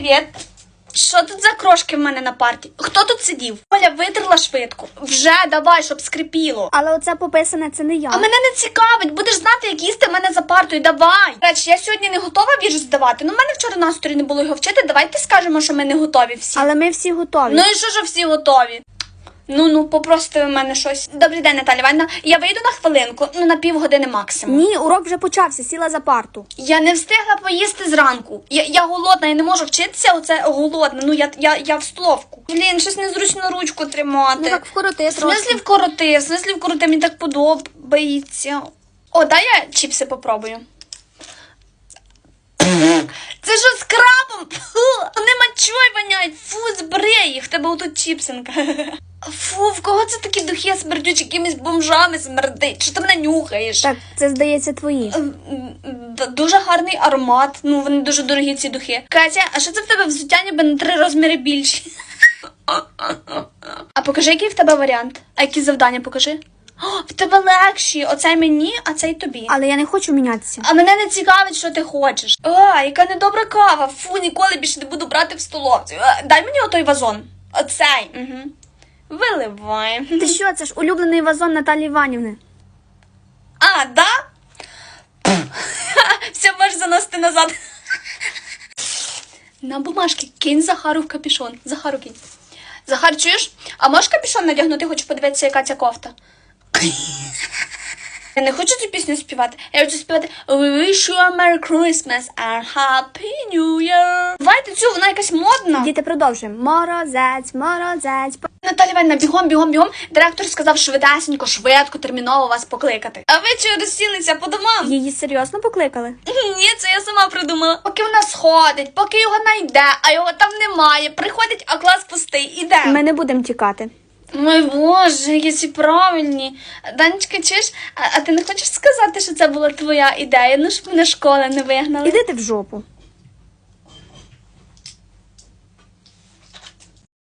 привіт. Що тут за крошки в мене на парті? Хто тут сидів? Оля витерла швидко. Вже давай, щоб скрипіло. Але оце пописане це не я. А мене не цікавить, будеш знати, як їсти в мене за партою. Давай. Речі, я сьогодні не готова вірш здавати. Ну, в мене вчора настрою не було його вчити. Давайте скажемо, що ми не готові всі. Але ми всі готові. Ну і що ж всі готові? Ну ну, попросите ви мене щось. Добрий день, Наталя Івановна. Я вийду на хвилинку, ну на півгодини максимум. Ні, урок вже почався, сіла за парту. Я не встигла поїсти зранку. Я, я голодна, я не можу вчитися. Оце голодна. Ну я, я, я в столовку. Блін, щось незручно ручку тримати. Ну так вкороти В смислі вкороти, в смислі вкороти, мені так подобається. О, дай я чіпси попробую. Це що з крабом? Мачой воняють. Фу, збери їх, в тебе отут чіпсинка. Фу, в кого це такі духи смердють, якимись бомжами смердить? Що ти мене нюхаєш? Так, це здається твої. М, м, д- Дуже гарний аромат. Ну, вони дуже дорогі ці духи. Катя, а що це в тебе взуття ніби на три розміри більші? А покажи, який в тебе варіант. А які завдання покажи? О, в тебе легші. Оцей мені, а цей тобі. Але я не хочу мінятися. А мене не цікавить, що ти хочеш. А, яка недобра кава. Фу, ніколи більше не буду брати в столовці. А, дай мені отой вазон. Оцей. Угу. Виливай. Ти що, це ж улюблений вазон Наталі Іванівни. А, да? Все можеш заносити назад. На бумажки кинь Захару в капюшон. Захару кинь. Захар, чуєш? А можеш капюшон надягнути, хочу подивитися, яка ця кофта. Я не хочу цю пісню співати. Я хочу співати We wish you a Merry Christmas and Happy New Year. Давайте цю, вона якась модна. Діти продовжуємо. Морозець, морозець. Наталя Іванівна, бігом, бігом, бігом. Директор сказав швидесенько, швидко, терміново вас покликати. А ви чого розсілися по домам? Її серйозно покликали? Ні, це я сама придумала. Поки вона сходить, поки його знайде, а його там немає. Приходить, а клас пустий. Іде. Ми не будемо тікати. Ой боже, які правильні. Данечка, чуєш, а, а ти не хочеш сказати, що це була твоя ідея? Ну щоб мене школа не вигнала. Іди ти в жопу.